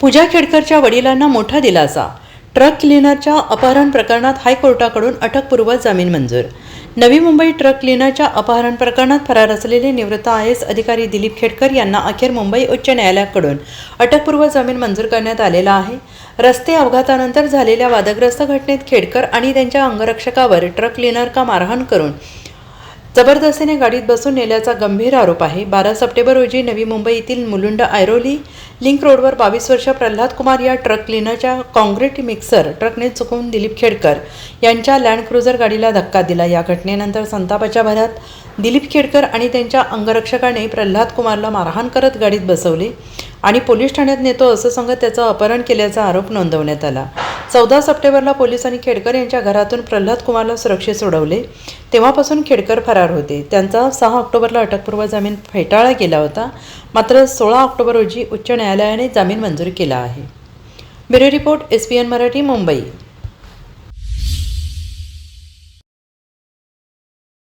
पूजा खेडकरच्या वडिलांना मोठा दिलासा. ट्रक क्लिनरच्या अपहरण प्रकरणात हायकोर्टाकडून अटकपूर्व जामीन मंजूर. नवी मुंबई ट्रक क्लिनरच्या अपहरण प्रकरणात फरार असलेले निवृत्त आय एस अधिकारी दिलीप खेडकर यांना अखेर मुंबई उच्च न्यायालयाकडून अटकपूर्व जामीन मंजूर करण्यात आलेला आहे. रस्ते अपघातानंतर झालेल्या वादग्रस्त घटनेत खेडकर आणि त्यांच्या अंगरक्षकावर ट्रक क्लिनर का मारहाण करून जबरदस्तीने गाडीत बसून नेल्याचा गंभीर आरोप आहे. बारा सप्टेंबर रोजी नवी मुंबई येथील मुलुंड ऐरोली लिंक रोडवर बावीस वर्ष प्रल्हाद कुमार या ट्रक क्लिनरच्या काँक्रीट मिक्सर ट्रकने चुकवून दिलीप खेडकर यांच्या लँड क्रुझर गाडीला धक्का दिला. या घटनेनंतर संतापाच्या भरात दिलीप खेडकर आणि त्यांच्या अंगरक्षकाने प्रल्हाद कुमारला मारहाण करत गाडीत बसवले आणि पोलीस ठाण्यात नेतो असं सांगत त्याचं अपहरण केल्याचा आरोप नोंदवण्यात आला. चौदा सप्टेंबरला पोलिसांनी खेडकर यांच्या घरातून प्रल्हाद कुमारला सुरक्षित सोडवले. तेव्हापासून खेडकर फरार होते. त्यांचा सहा ऑक्टोबरला अटकपूर्व जामीन फेटाळला गेला होता. मात्र सोळा ऑक्टोबर रोजी उच्च न्यायालयाने जामीन मंजूर केला आहे. Bureau report S P N Marathi Mumbai.